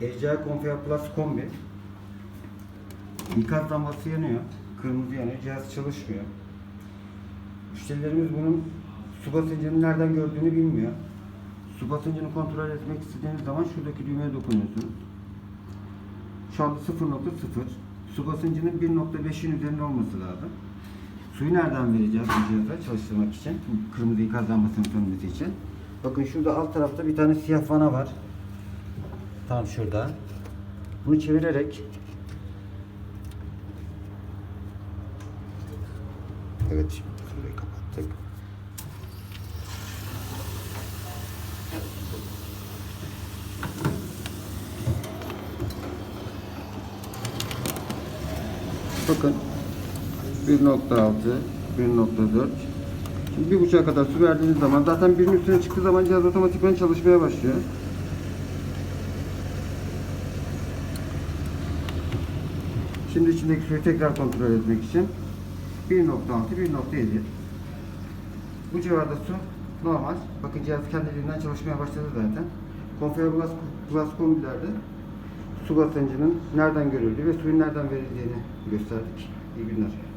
Ecel Confer Plus kombi. İkaz lambası yanıyor. Kırmızı yanıyor. Cihaz çalışmıyor. Müşterilerimiz bunun su basıncını nereden gördüğünü bilmiyor. Su basıncını kontrol etmek istediğiniz zaman şuradaki düğmeye dokunuyorsunuz. Şu anda 0.0. Su basıncının 1.5'in üzerinde olması lazım. Suyu nereden vereceğiz bu cihaza çalıştırmak için? Kırmızı ikaz lambasının sönmesi için. Bakın şurada alt tarafta bir tane siyah vana var. Tam şurada. Bunu çevirerek Evet şimdi şurayı kapattık. Bakın 1.6 1.4 Şimdi bir buçuğa kadar su verdiğiniz zaman zaten birinin üstüne çıktığı zaman cihaz otomatikman çalışmaya başlıyor. Şimdi içindeki suyu tekrar kontrol etmek için 1.6 1.7 Bu civarda su normal. Bakın cihaz kendiliğinden çalışmaya başladı zaten. Confer Plus, Plus kombilerde su basıncının nereden görüldüğü ve suyun nereden verildiğini gösterdik. İyi günler.